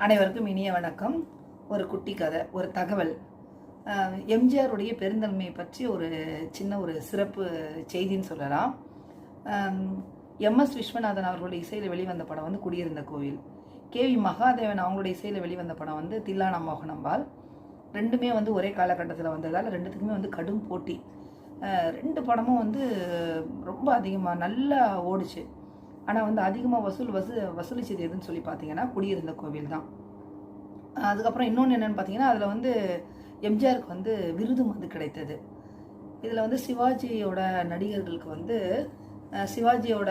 அனைவருக்கும் இனிய வணக்கம். ஒரு குட்டி கதை ஒரு தகவல். எம்ஜிஆருடைய பெருந்தன்மையை பற்றி ஒரு சின்ன ஒரு சிறப்பு செய்தின்னு சொல்லலாம். எம்எஸ் விஸ்வநாதன் அவர்களுடைய இசையில் வெளிவந்த படம் வந்து குடியிருந்த கோவில். கேவி மகாதேவன் அவங்களுடைய இசையில் வெளிவந்த படம் வந்து தில்லானா மோகனம்பால் ரெண்டுமே வந்து ஒரே காலகட்டத்தில் வந்ததால் ரெண்டுத்துக்குமே வந்து கடும் போட்டி. ரெண்டு படமும் வந்து ரொம்ப அதிகமாக நல்லா ஓடுச்சு. ஆனால் வந்து அதிகமாக வசூல் வசூ வசூலிச்சது எதுன்னு சொல்லி பார்த்தீங்கன்னா குடியிருந்த கோவில் தான். அதுக்கப்புறம் இன்னொன்று என்னென்னு பார்த்தீங்கன்னா அதில் வந்து எம்ஜிஆருக்கு வந்து விருதும் வந்து கிடைத்தது. இதில் வந்து சிவாஜியோட நடிகர்களுக்கு வந்து சிவாஜியோட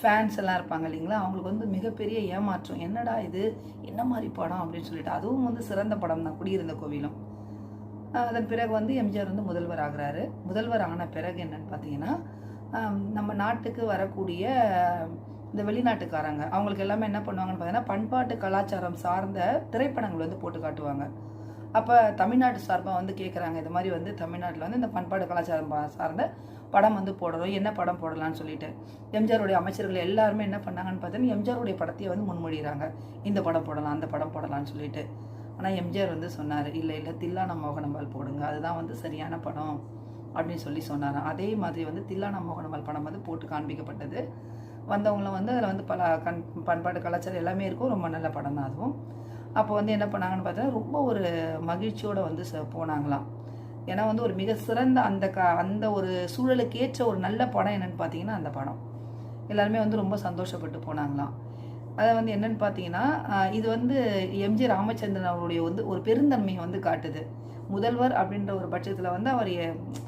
ஃபேன்ஸ் எல்லாம் இருப்பாங்க இல்லைங்களா? அவங்களுக்கு வந்து மிகப்பெரிய ஏமாற்றம். என்னடா இது? என்ன மாதிரி படம் அப்படின்னு சொல்லிட்டு அதுவும் வந்து சிறந்த படம் தான் குடியிருந்த கோவிலும். அதன் பிறகு வந்து எம்ஜிஆர் வந்து முதல்வர் ஆகிறாரு. முதல்வர் ஆன பிறகு என்னன்னு பார்த்தீங்கன்னா நம்ம நாட்டுக்கு வரக்கூடிய இந்த வெளிநாட்டுக்காரங்க அவங்களுக்கு எல்லாமே என்ன பண்ணுவாங்கன்னு பார்த்தீங்கன்னா பண்பாட்டு கலாச்சாரம் சார்ந்த திரைப்படங்கள் வந்து போட்டு காட்டுவாங்க. அப்போ தமிழ்நாட்டு சார்பாக வந்து கேட்குறாங்க இது மாதிரி வந்து தமிழ்நாட்டில் வந்து இந்த பண்பாட்டு கலாச்சாரம் சார்ந்த படம் வந்து போடணும் என்ன படம் போடலாம்னு சொல்லிட்டு. எம்ஜிஆருடைய அமைச்சர்கள் எல்லாருமே என்ன பண்ணாங்கன்னு பார்த்தீங்கன்னா எம்ஜிஆருடைய படத்தையே வந்து முன்மொழிகிறாங்க இந்த படம் போடலாம் அந்த படம் போடலாம்னு சொல்லிட்டு. ஆனால் எம்ஜிஆர் வந்து சொன்னார் இல்லை இல்லை தில்லான மோகனம்பால் போடுங்க அதுதான் வந்து சரியான படம். அப்படின்னு சொல்லி சொன்னாராம். அதே மாதிரி வந்து தில்லானா மோகனமல் படம் வந்து போட்டு காண்பிக்கப்பட்டது. வந்தவங்களும் வந்து அதில் வந்து பல கண் பண்பாட்டு கலாச்சாரம் எல்லாமே இருக்கும். ரொம்ப நல்ல படம் தான் அதுவும். அப்போ வந்து என்ன பண்ணாங்கன்னு பார்த்தா ரொம்ப ஒரு மகிழ்ச்சியோடு வந்து ச- போனாங்களாம். ஏன்னா வந்து ஒரு மிக சிறந்த அந்த க அந்த ஒரு சூழலுக்கு ஏற்ற ஒரு நல்ல படம் என்னன்னு பார்த்தீங்கன்னா அந்த படம். எல்லாருமே வந்து ரொம்ப சந்தோஷப்பட்டு போனாங்களாம். அதை வந்து என்னென்னு பார்த்தீங்கன்னா இது வந்து எம்ஜி ராமச்சந்திரன் அவருடைய வந்து ஒரு பெருந்தன்மையை வந்து காட்டுது. முதல்வர் அப்படின்ற ஒரு பட்சத்தில் வந்து அவர்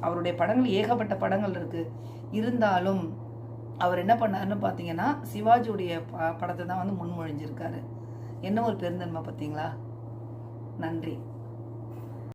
அவருடைய படங்கள் ஏகப்பட்ட படங்கள் இருக்குது இருந்தாலும் அவர் என்ன பண்ணாருன்னு பார்த்தீங்கன்னா சிவாஜியுடைய ப படத்தை தான் வந்து முன்மொழிஞ்சிருக்காரு. என்ன ஒரு பெருந்தன்மை பார்த்தீங்களா நன்றி.